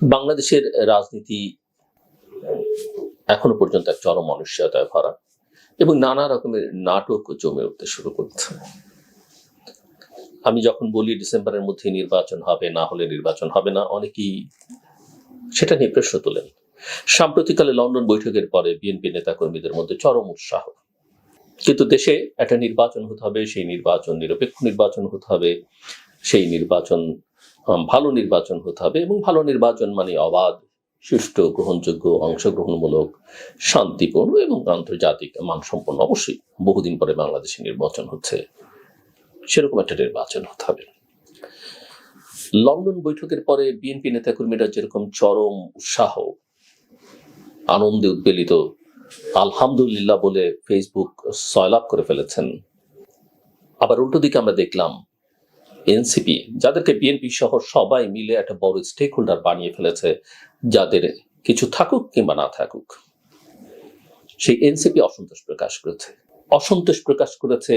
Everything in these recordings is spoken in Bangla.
বাংলাদেশের রাজনীতি এখনও পর্যন্ত এক চরম অনিশ্চয়তায় ভরা এবং নানা রকমের নাটক জমে উঠতে শুরু করছে। আমি যখন বলি ডিসেম্বরের মধ্যে নির্বাচন হবে, না হলে নির্বাচন হবে না, অনেকেই সেটা নিয়ে প্রশ্ন তোলেন। সাম্প্রতিককালে লন্ডন বৈঠকের পরে বিএনপি নেতাকর্মীদের মধ্যে চরম উৎসাহ। কিন্তু দেশে একটা নির্বাচন হতে হবে, সেই নির্বাচন নিরপেক্ষ নির্বাচন হতে হবে, সেই নির্বাচন ভালো নির্বাচন হতে হবে এবং ভালো নির্বাচন মানে অবাধ, সুষ্ঠু, গ্রহণযোগ্য, অংশগ্রহণমূলক, শান্তিপূর্ণ এবং আন্তর্জাতিক মানসম্পন্ন। অবশ্যই বহুদিন পরে বাংলাদেশে নির্বাচন হচ্ছে, সেরকম একটা নির্বাচন হতে হবে। লন্ডন বৈঠকের পরে বিএনপি নেতাকর্মীরা যেরকম চরম উৎসাহ, আনন্দে উদ্বেলিত, আলহামদুলিল্লাহ বলে ফেসবুক সয়লাভ করে ফেলেছেন। আবার উল্টো দিকে আমরা দেখলাম এনসিপি, যাদেরকে বিএনপি সহ সবাই মিলে একটা বড় স্টেক হোল্ডার বানিয়ে ফেলেছে, যাদের কিছু থাকুক কিংবা না থাকুক। সেই এনসিপি অসন্তোষ প্রকাশ করেছে। অসন্তোষ প্রকাশ করেছে,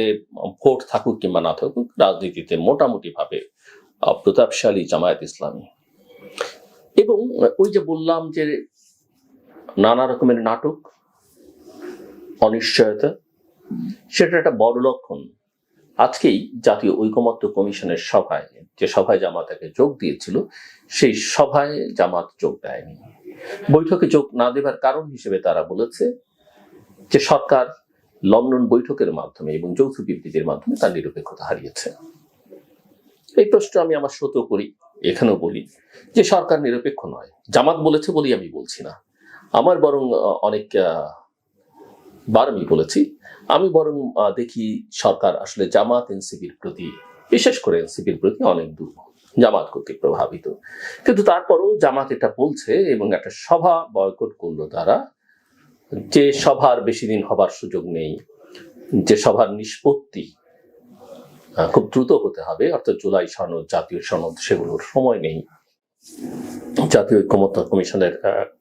ভোট থাকুক কিংবা না থাকুক, রাজনীতিতে মোটামুটি ভাবে প্রতাপশালী জামায়াত ইসলামী। এবং ওই যে বললাম যে নানা রকমের নাটক, অনিশ্চয়তা, সেটা একটা বড় লক্ষণ। আজকেই জাতীয় ঐকমত্য কমিশনের সভায়, যে সভায় জামাত তাকে যোগ দিয়েছিল, সেই সভায় জামাত যোগ দেয়নি। বৈঠকে যোগ না দেবার কারণ হিসেবে তারা বলেছে যে সরকার লন্ডন বৈঠকের মাধ্যমে এবং যৌথ বিবৃতির মাধ্যমে তার নিরপেক্ষতা হারিয়েছে। এই প্রশ্ন আমি আমার শ্রোত করি, এখানেও বলি যে সরকার নিরপেক্ষ নয়। জামাত বলেছে বলেই আমি বলছি না। আমার বরং অনেক বার আমি বলেছি আমি বরং দেখি সরকার আসলে জামাত এনসিপির প্রতি, বিশেষ করে এনসিপির প্রতি অনেক দূর জামাত কর্তৃক প্রভাবিত। কিন্তু তারপরও জামাত এটা বলছে এবং একটা সভা বয়কট করল তারা, যে সভার বেশি দিন হবার সুযোগ নেই, যে সভার নিষ্পত্তি খুব দ্রুত হতে হবে, অর্থাৎ জুলাই সনদ, জাতীয় সনদ, সেগুলোর সময় নেই। জাতীয় ঐক্যমত্য কমিশনের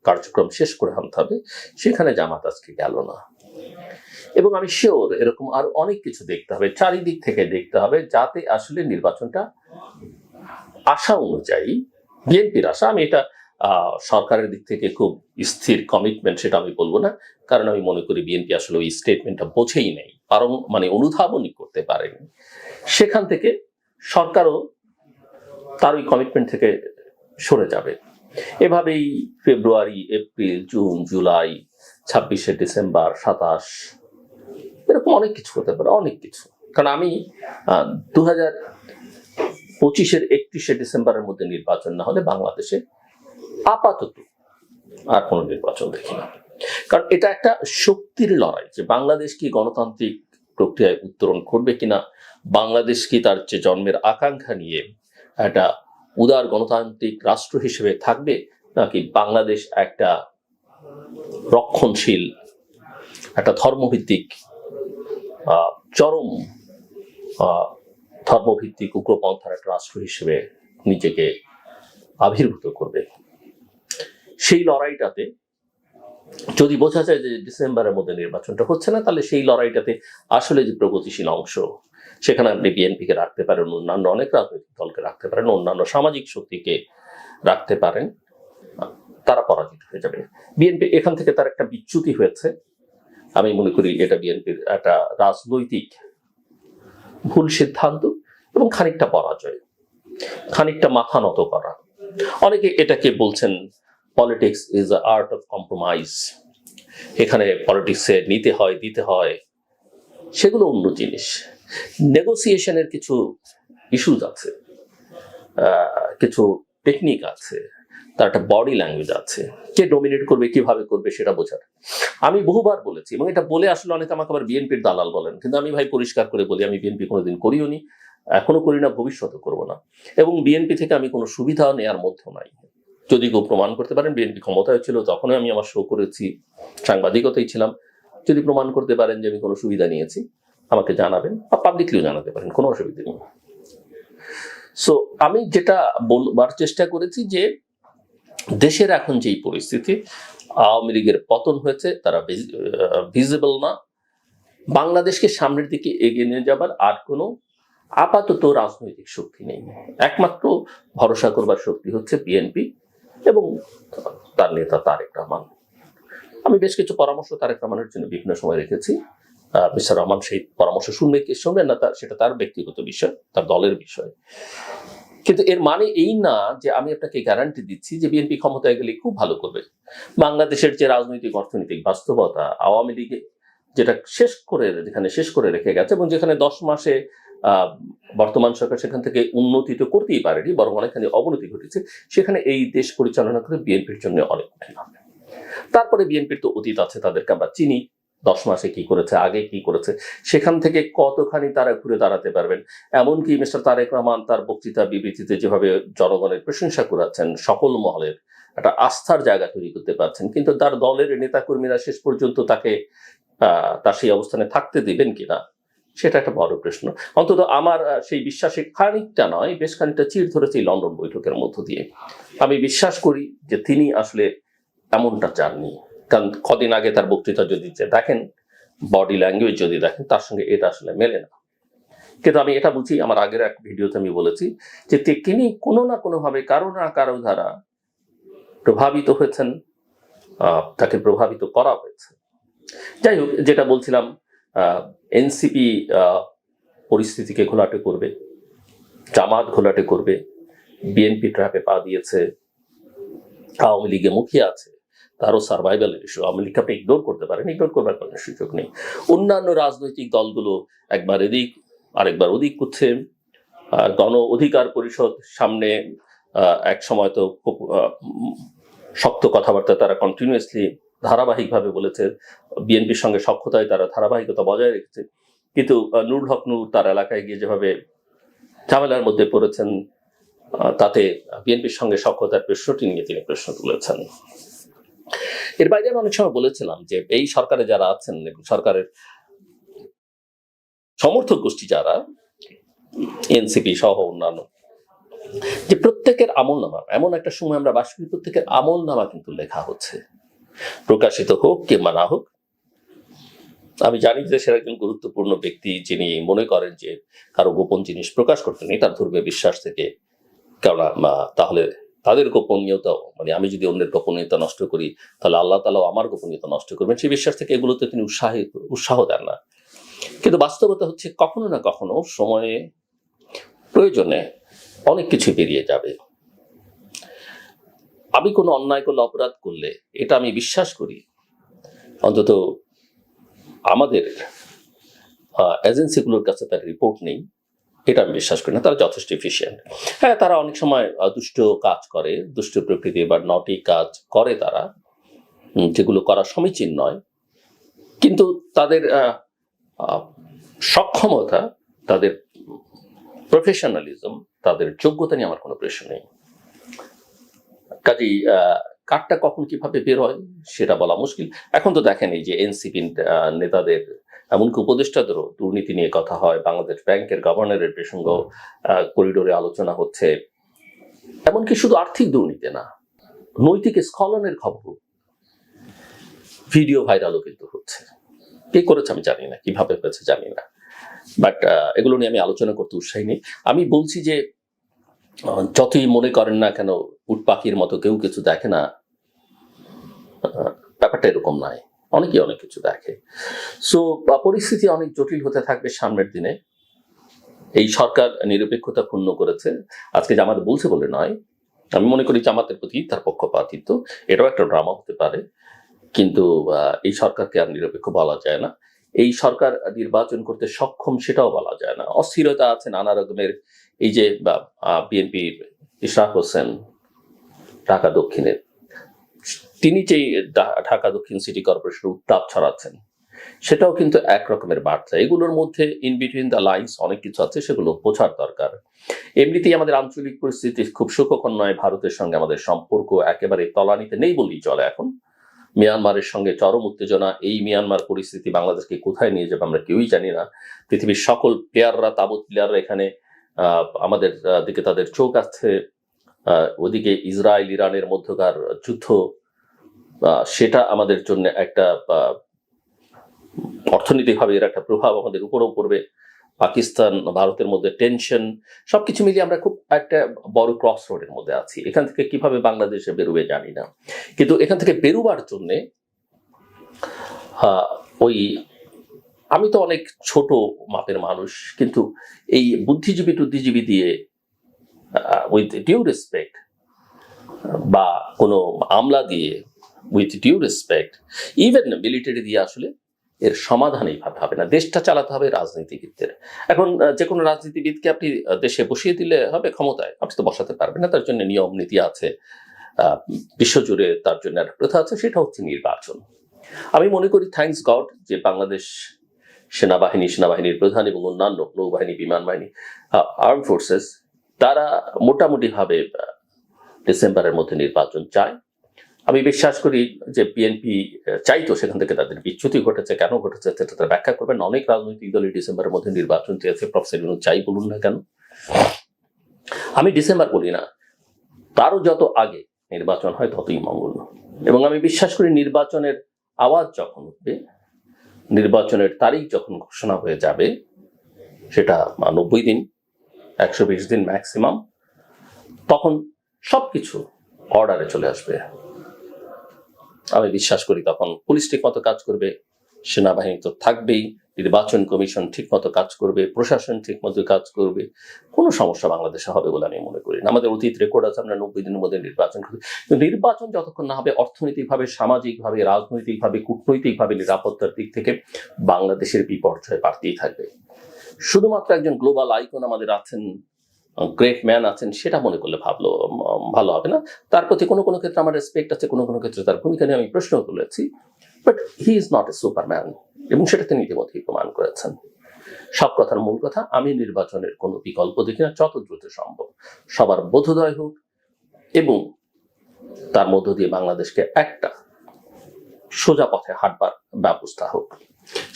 কার্যক্রম শেষ করে আনতে হবে, সেখানে জামাত আজকে গেল না। এবং আমি শিওর এরকম আরও অনেক কিছু দেখতে হবে, চারিদিক থেকে দেখতে হবে যাতে আসলে নির্বাচনটা আশা অনুযায়ী, বিএনপির আশা, আমি এটা সরকারের দিক থেকে খুব স্থির কমিটমেন্ট সেটা আমি বলব না, কারণ আমি মনে করি বিএনপি আসলে ওই স্টেটমেন্টটা বোঝেই নেই কারণ মানে অনুধাবনই করতে পারেনি। সেখান থেকে সরকারও তার ওই কমিটমেন্ট থেকে সরে যাবে। এভাবেই ফেব্রুয়ারি, এপ্রিল, জুন, জুলাই, ছাব্বিশে ডিসেম্বর, সাতাশ এরকম অনেক কিছু হতে পারে, অনেক কিছু। কারণ আমি দু হাজার পঁচিশের একত্রিশে ডিসেম্বরের মধ্যে নির্বাচন না হলে বাংলাদেশে আপাতত আর কোনো নির্বাচন দেখি না। কারণ এটা একটা শক্তির লড়াই যে বাংলাদেশ কি গণতান্ত্রিক প্রক্রিয়ায় উত্তরণ করবে কিনা, বাংলাদেশ কি তার যে জন্মের আকাঙ্ক্ষা নিয়ে একটা উদার গণতান্ত্রিক রাষ্ট্র হিসেবে থাকবে, নাকি বাংলাদেশ একটা রক্ষণশীল, একটা ধর্মভিত্তিক চরম ধর্মভিত্তিক উগ্রপন্থার একটা রাষ্ট্র হিসেবে নিজেকে আবির্ভূত করবে। সেই লড়াইটাতে যদি বোঝা যায় যে ডিসেম্বরের মধ্যে নির্বাচনটা হচ্ছে না, তাহলে সেই লড়াইটাতে আসলে যে প্রগতিশীল অংশ, সেখানে আপনি বিএনপিকে রাখতে পারেন, অন্যান্য অনেক রাজনৈতিক দলকে রাখতে পারেন, অন্যান্য সামাজিক শক্তিকে রাখতে পারেন, তারা পরাজিত হয়ে যাবে। বিএনপি এখান থেকে তার একটা বিচ্যুতি হয়েছে। আমি মনে করি এটা বিএনপির একটা রাজনৈতিক ভুল সিদ্ধান্ত এবং খানিকটা পরাজয়, খানিকটা মাথা নত করা। অনেকে এটাকে বলছেন politics is a art of compromise এখানে পলিটিক্সে নিতে হয়, দিতে হয়, সেগুলো অন্য জিনিস। নেগোসিয়েশনের কিছু ইস্যুজ আছে কিছু টেকনিক আছে তার একটা বডি ল্যাঙ্গুয়েজ আছে। কে ডোমিনেট করবে, কীভাবে করবে সেটা বোঝার। আমি বহুবার বলেছি এবং এটা বলে আসলে অনেকে আমাকে আবার বিএনপির দালাল বলেন। কিন্তু আমি ভাই পরিষ্কার করে বলি, আমি বিএনপি কোনোদিন করিও নি এখনও করি না ভবিষ্যতে করব না। এবং বিএনপি থেকে আমি কোনো সুবিধা নেওয়ার মধ্যে নাই। যদি কেউ প্রমাণ করতে পারেন বিএনপি ক্ষমতায় ছিল, তখনই আমি আমার শো করেছি সাংবাদিকতাই ছিলাম। যদি প্রমাণ করতে পারেন যে আমি কোনো সুবিধা নিয়েছি, আমাকে জানাবেন বা পাবলিকলিও জানাতে পারেন, কোনো অসুবিধা নেই। সো আমি যেটা বলবার চেষ্টা করেছি যে দেশের এখন যেই পরিস্থিতি, আওয়ামী লীগের পতন হয়েছে, তারা ভিজিবল না। বাংলাদেশকে সামনের দিকে এগিয়ে নিয়ে যাবার আর কোনো আপাতত রাজনৈতিক শক্তি নেই। একমাত্র ভরসা করবার শক্তি হচ্ছে বিএনপি এবং তার নেতা তারেক রহমান। আমি বেশ কিছু পরামর্শ তারেক রহমানের জন্য বিভিন্ন সময় রেখেছি। মিস্টার রহমান সেই পরামর্শ শুনবে, কি শুনবেন না তার সেটা তার ব্যক্তিগত বিষয়, তার দলের বিষয়। কিন্তু এর মানে এই না যে আমি আপনাকে গ্যারান্টি দিচ্ছি যে বিএনপি ক্ষমতায় গেলে খুব ভালো করবে। বাংলাদেশের যে রাজনৈতিক, অর্থনৈতিক বাস্তবতা আওয়ামী লীগে যেটা শেষ করে, যেখানে শেষ করে রেখে গেছে এবং যেখানে দশ মাসে বর্তমান সরকার সেখান থেকে উন্নতি তো করতেই পারেনি, বরং অনেকখানি অবনতি ঘটেছে, সেখানে এই দেশ পরিচালনা করে বিএনপির জন্য অনেক তারপরে বিএনপির তো অতীত আছে, তাদেরকে আমরা চিনি। দশ মাসে কি করেছে, আগে কি করেছে, সেখান থেকে কতখানি তারা ঘুরে দাঁড়াতে পারবেন? এমনকি মিস্টার তারেক রহমান তার বক্তৃতা, বিবৃতিতে যেভাবে জনগণের প্রশংসা করাচ্ছেন, সকল মহলের একটা আস্থার জায়গা তৈরি করতে পারছেন, কিন্তু তার দলের নেতাকর্মীরা শেষ পর্যন্ত তাকে তার সেই অবস্থানে থাকতে দিবেন কিনা, সেটা একটা বড় প্রশ্ন। অন্তত আমার সেই বিশ্বাসে খানিকটা নয়, বেশ খানিকটা চির ধরেছে এই লন্ডন বৈঠকের মধ্য দিয়ে। আমি বিশ্বাস করি যে তিনি আসলে এমনটা চাননি। কারণ কদিন আগে তার বক্তৃতা যদি দেখেন বডি ল্যাঙ্গুয়েজ যদি দেখেন, তার সঙ্গে এটা আসলে মেলে না। কিন্তু আমি এটা বুঝি, আমার আগের এক ভিডিওতে আমি বলেছি যে তিনি কোনো না কোনোভাবে কারও না কারও দ্বারা প্রভাবিত হয়েছেন তাকে প্রভাবিত করা হয়েছে। যাই হোক, যেটা বলছিলাম এনসিপি পরিস্থিতিকে ঘোলাটে করবে, জামাত ঘোলাটে করবে, বিএনপি ট্র্যাপে পা দিয়েছে, আওয়ামী লীগে মুখিয়ে আছে। তারও সার্ভাইভালের ইস্যু আওয়ামী লীগকে আপনি ইগনোর করতে পারেন ইগনোর করবার কোনো সুযোগ নেই। অন্যান্য রাজনৈতিক দলগুলো একবার এদিক, আরেকবার ওদিক করছে গণ অধিকার পরিষদ সামনে এক সময় তো খুব শক্ত কথাবার্তা তারা কন্টিনিউয়াসলি ধারাবাহিকভাবে বলেছে। বিএনপির সঙ্গে সক্ষতায় তারা ধারাবাহিকতা বজায় রেখেছে। কিন্তু নুরুল হক নূর তার এলাকায় গিয়ে যেভাবে ঝামেলার মধ্যে পড়েছেন তাতে বিএনপির সঙ্গে সক্ষতার প্রশ্নটি নিয়ে তিনি প্রশ্ন তুলেছেন। এর বাইরে আমি অনেক সময় বলেছিলাম যে এই সরকারে যারা আছেন এবং সরকারের সমর্থক গোষ্ঠী যারা, এনসিপি সহ অন্যান্য, যে প্রত্যেকের আমল নামা, এমন একটা সময় আমরা বাস করি, প্রত্যেকের আমল নামা কিন্তু লেখা হচ্ছে। প্রকাশিত হোক কিংবা না হোক, আমি জানি যে দেশের একজন গুরুত্বপূর্ণ ব্যক্তি যিনি মনে করেন যে কারও গোপন জিনিস প্রকাশ করতে নেই, তার ধর্মীয় বিশ্বাস থেকে কেননা, তাহলে তাদের গোপনীয়তা মানে আমি যদি অন্যের গোপনীয়তা নষ্ট করি, তাহলে আল্লাহ তালাও আমার গোপনীয়তা নষ্ট করবেন। সেই বিশ্বাস থেকে এগুলোতে তিনি উৎসাহিত উৎসাহ দেন না। কিন্তু বাস্তবতা হচ্ছে কখনো না কখনো সময়ে, প্রয়োজনে অনেক কিছু বেরিয়ে যাবে। আমি কোনো অন্যায় করলে, অপরাধ করলে, এটা আমি বিশ্বাস করি। অন্তত আমাদের এজেন্সিগুলোর কাছে তার রিপোর্ট নেই। এটা আমি বিশ্বাস করি না, তারা যথেষ্ট এফিসিয়েন্ট হ্যাঁ তারা অনেক সময় দুষ্ট কাজ করে, দুষ্ট প্রকৃতি বা নটি কাজ করে তারা যেগুলো করা সমীচীন নয়। কিন্তু তাদের সক্ষমতা, তাদের প্রফেশনালিজম তাদের যোগ্যতা নিয়ে আমার কোনো প্রশ্ন নেই। কাজেই কারটা কখন কীভাবে বের হয় সেটা বলা মুশকিল। এখন তো দেখেন এই যে এনসিপি নেতাদের, এমনকি উপদেষ্টাদেরও দুর্নীতি নিয়ে কথা হয়, বাংলাদেশ ব্যাংকের গভর্নরের প্রসঙ্গ করিডোরে আলোচনা হচ্ছে। এমনকি শুধু আর্থিক দুর্নীতি না, নৈতিক স্খলনের খবর ভিডিও ভাইরালও কিন্তু হচ্ছে। কে করেছে আমি জানি না, কীভাবে হয়েছে জানি না। বাট এগুলো নিয়ে আমি আলোচনা করতে উৎসাহী নেই। আমি বলছি যে যতই মনে করেন না কেন, উট পাখির মতো কেউ কিছু দেখে না ব্যাপারটা এরকম নয়। অনেকেই অনেক কিছু দেখে। সো পরিস্থিতি অনেক জটিল হতে থাকবে সামনের দিনে। এই সরকার নিরপেক্ষতা ক্ষুণ্ণ করেছে। আজকে জামাত বলছে বলে নয়। আমি মনে করি জামাতের প্রতি তার পক্ষপাতিত্ব। এটাও একটা ড্রামা হতে পারে। কিন্তু এই সরকারকে আর নিরপেক্ষ বলা যায় না। এই সরকার নির্বাচন করতে সক্ষম সেটাও বলা যায় না। অস্থিরতা আছে নানা রকমের। এই যে বিএনপির ইশরাক হোসেন, ঢাকা দক্ষিণের, তিনি যেই ঢাকা দক্ষিণ সিটি কর্পোরেশনের উত্তাপ ছড়াচ্ছেন, সেটাও কিন্তু এক রকমের বার্তা। এগুলোর মধ্যে ইন বিটুইন দ্য লাইন্স অনেক কিছু আছে, সেগুলো বোঝার দরকার। এমনিতেই আমাদের আঞ্চলিক পরিস্থিতি খুব সুখকর নয়, ভারতের সঙ্গে আমাদের সম্পর্ক একেবারে তলানিতে নেই বললেই চলে এখন। মিয়ানমারের সঙ্গে চরম উত্তেজনা, এই মিয়ানমার পরিস্থিতি বাংলাদেশকে কোথায় নিয়ে যাবে আমরা কেউই জানি না। পৃথিবীর সকল প্লেয়াররা তাবৎ প্লেয়াররা এখানে আমাদের দিকে তাদের চোখ আছে ওদিকে ইসরায়েল, ইরানের মধ্যকার যুদ্ধ সেটা আমাদের জন্য একটা অর্থনৈতিকভাবে এর একটা প্রভাব আমাদের উপরেও পড়বে। পাকিস্তান, ভারতের মধ্যে টেনশন সবকিছু মিলিয়ে আমরা খুব একটা বড় ক্রস রোডের মধ্যে আছি। এখান থেকে কীভাবে বাংলাদেশে বেরোবে জানি না। কিন্তু এখান থেকে বেরোবার জন্যে ওই আমি তো অনেক ছোট মাপের মানুষ, কিন্তু এই বুদ্ধিজীবী, টুদ্ধিজীবী দিয়ে উইথ ডিউ রেসপেক্ট বা কোনো আমলা দিয়ে with due respect even military দিয়ে আসলে এর সমাধান এইভাবে হবে না। দেশটা চালাতে হবে রাজনীতিবিদদের। এখন যে কোনো রাজনীতিবিদকে আপনি দেশে বসিয়ে দিলে হবে ক্ষমতায়। আপনি তো বসাতে পারবেন না, তার জন্য নিয়ম, নীতি আছে বিশ্বজুড়ে তার জন্য একটা প্রথা আছে, সেটা হচ্ছে নির্বাচন। আমি মনে করি থ্যাঙ্কস গড যে বাংলাদেশ সেনাবাহিনী, সেনাবাহিনীর প্রধান এবং অন্যান্য নৌবাহিনী বিমান বাহিনী আর্ম ফোর্সেস তারা মোটামুটিভাবে ডিসেম্বরের মধ্যে নির্বাচন চায়। আমি বিশ্বাস করি যে বিএনপি চাইতো সেখান থেকে তাদের বিচ্যুতি ঘটেছে। কেন ঘটেছে সেটা তারা ব্যাখ্যা করবেন। অনেক রাজনৈতিক দলই ডিসেম্বরের মধ্যে নির্বাচন চেয়েছে। প্রফেসর চাই বলুন না কেন? আমি ডিসেম্বর বলি না। তারও যত আগে নির্বাচন হয় ততই মঙ্গল। এবং আমি বিশ্বাস করি নির্বাচনের আওয়াজ যখন উঠবে নির্বাচনের তারিখ যখন ঘোষণা হয়ে যাবে, সেটা নব্বই দিন, একশো বিশ দিন ম্যাক্সিমাম তখন সব কিছু অর্ডারে চলে আসবে। আমি বিশ্বাস করি তখন পুলিশটি কত কাজ করবে। সেনাবাহিনী তো থাকবেই, নির্বাচন কমিশন ঠিক মতো কাজ করবে, প্রশাসন ঠিক মতো কাজ করবে, কোনো সমস্যা বাংলাদেশে হবে বলে আমি মনে করি না। আমাদের অতীত রেকর্ড আছে, আমরা নব্বই দিনের মধ্যে নির্বাচন করি। নির্বাচন যতক্ষণ না হবে, অর্থনৈতিকভাবে, সামাজিকভাবে, রাজনৈতিকভাবে, কূটনৈতিকভাবে নিরাপত্তার দিক থেকে বাংলাদেশের বিপর্যয় বাড়তেই থাকবে। শুধুমাত্র একজন গ্লোবাল আইকন আমাদের আছেন গ্রেট ম্যান আছেন, সেটা মনে করলে ভাবলো ভালো হবে না। তার প্রতি কোনো কোনো ক্ষেত্রে আমার রেসপেক্ট আছে, কোনো কোনো ক্ষেত্রে তার ভূমিকা নিয়ে আমি প্রশ্ন তুলেছি। But he is not a superman এবং সেটা তিনি ইতিমধ্যেই প্রমাণ করেছেন। সব কথার মূল কথা, আমি নির্বাচনের কোনো বিকল্প দেখি না, যত দ্রুত সম্ভব। সবার বোধোদয় হোক এবং তার মধ্য দিয়ে বাংলাদেশকে একটা সোজা পথে হাঁটবার ব্যবস্থা হোক।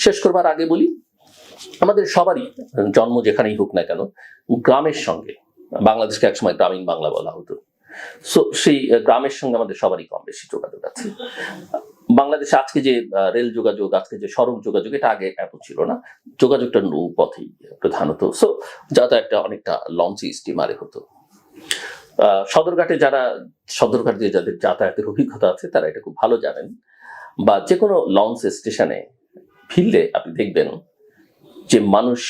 শেষ করবার আগে বলি, আমাদের সবারই জন্ম যেখানেই হোক না কেন, গ্রামের সঙ্গে, বাংলাদেশকে একসময় গ্রামীণ বাংলা বলা হতো। সো সেই গ্রামের সঙ্গে আমাদের সবারই কম বেশি যোগাযোগ আছে। বাংলাদেশে আজকে যে রেল যোগাযোগ, আজকে যে সড়ক যোগাযোগ, এটা আগে এত ছিল না। যোগাযোগটা নৌপথেই প্রধানত। সো যাতায়াতটা অনেকটা লঞ্চে স্টিমারে হতো। সদরঘাটে যারা, সদরঘাট দিয়ে যাদের যাতায়াতের অভিজ্ঞতা আছে, তারা এটা খুব ভালো জানেন। বা যে কোনো লঞ্চ স্টেশনে ফিরলে আপনি দেখবেন যে মানুষ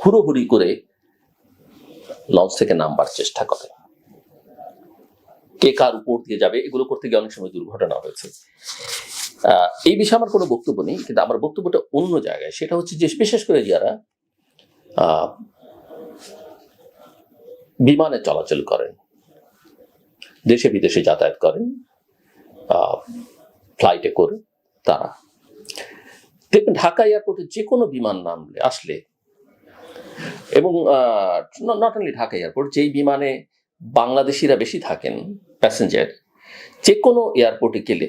হুড়োহুড়ি করে লঞ্চ থেকে নামবার চেষ্টা করে। কে কার উপর দিয়ে যাবে, এগুলো করতে গিয়ে অনেক সময় দুর্ঘটনা হয়েছে। এই বিষয়ে আমার কোনো বক্তব্য নেই, কিন্তু আমার বক্তব্যটা অন্য জায়গায়। সেটা হচ্ছে যে, বিশেষ করে যারা বিমানে চলাচল করেন, দেশে বিদেশে যাতায়াত করেন ফ্লাইটে করে তারা। দেখবেন, ঢাকা এয়ারপোর্টে যে কোনো বিমান নামলে, আসলে, এবং নট অনলি ঢাকা এয়ারপোর্ট যেই বিমানে বাংলাদেশিরা বেশি থাকেন প্যাসেঞ্জার যে কোনো এয়ারপোর্টে গেলে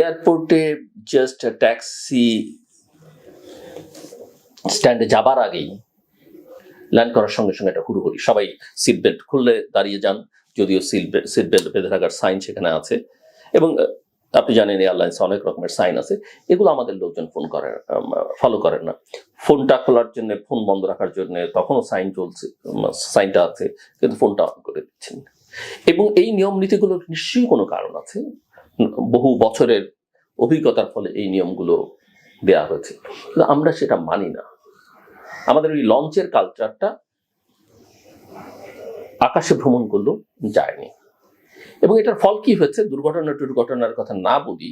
এয়ারপোর্টে জাস্ট ট্যাক্সি স্ট্যান্ডে যাবার আগেই ল্যান্ড করার সঙ্গে সঙ্গে একটা হুড়ুহুড়ি। সবাই সিট বেল্ট খুললে দাঁড়িয়ে যান, যদিও সিট সিট বেল্ট বেঁধে রাখার সাইন সেখানে আছে। এবং আপনি জানেন এয়ারলাইন্স অনেক রকমের সাইন আছে। এগুলো আমাদের লোকজন ফোন করে ফলো করেন না। ফোনটা খোলার জন্য ফোন বন্ধ রাখার জন্য তখনও সাইন চলছে সাইনটা আছে, কিন্তু ফোনটা অন করে দিচ্ছেন। এবং এই নিয়ম নীতিগুলোর নিশ্চয়ই কোনো কারণ আছে? বহু বছরের অভিজ্ঞতার ফলে এই নিয়মগুলো দেয়া হয়েছে। কিন্তু আমরা সেটা মানি না। আমাদের ওই লঞ্চের কালচারটা আকাশে ভ্রমণ করলেও যায়নি। এবং এটার ফল কি হয়েছে? দুর্ঘটনা দুর্ঘটনার কথা না বলি,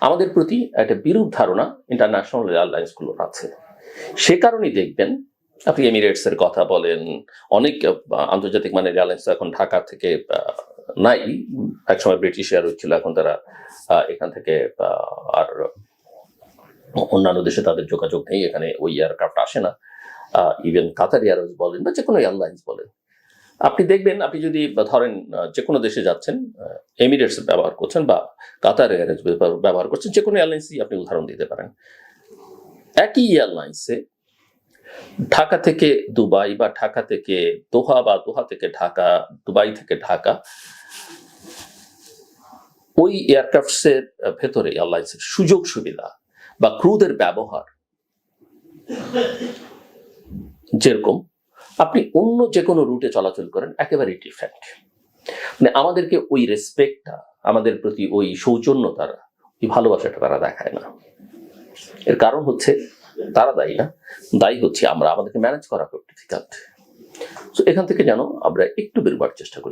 আমাদের প্রতি একটা বিরূপ ধারণা ইন্টারন্যাশনাল এয়ারলাইন্সগুলোর আছে। সে কারণেই দেখবেন, আপনি এমিরেটস এর কথা বলেন, অনেক আন্তর্জাতিক মানের এয়ারলাইন্স এখন ঢাকা থেকে নাই। একসময় ব্রিটিশ এয়ারওয়েজ ছিল, এখন তারা এখান থেকে আর অন্যান্য দেশে তাদের যোগাযোগ নেই, এখানে ওই এয়ারক্রাফট আসে না। ইভেন কাতার এয়ারওয়েজ বলেন বা যে কোনো এয়ারলাইন্স বলেন। আপনি দেখবেন, আপনি যদি ধরেন যে কোনো দেশে যাচ্ছেন এমিরেটস ব্যবহার করছেন বা কাতার এয়ারওয়েজ ব্যবহার করছেন যে কোনো এয়ারলাইন্সই আপনি উদাহরণ দিতে পারেন। একই এয়ারলাইন্সে ঢাকা থেকে দুবাই বা ঢাকা থেকে দোহা বা দোহা থেকে ঢাকা, দুবাই থেকে ঢাকা ওই এয়ারক্রাফটসের ভেতরে এয়ারলাইন্সের সুযোগ সুবিধা বা ক্রুদের ব্যবহার যেরকম, আপনি অন্য যে কোনো রুটে চলাচল করেন একেবারেই ডিফারেন্ট মানে আমাদেরকে ওই রেসপেক্টটা আমাদের প্রতি ওই সৌজন্যতার, ওই ভালোবাসাটা তারা দেখায় না। এর কারণ হচ্ছে, তারা দায়ী না, দায়ী হচ্ছে আমরা, আমাদেরকে ম্যানেজ করা খুব ডিফিকাল্ট তো এখান থেকে যেন আমরা একটু বেরোবার চেষ্টা করি।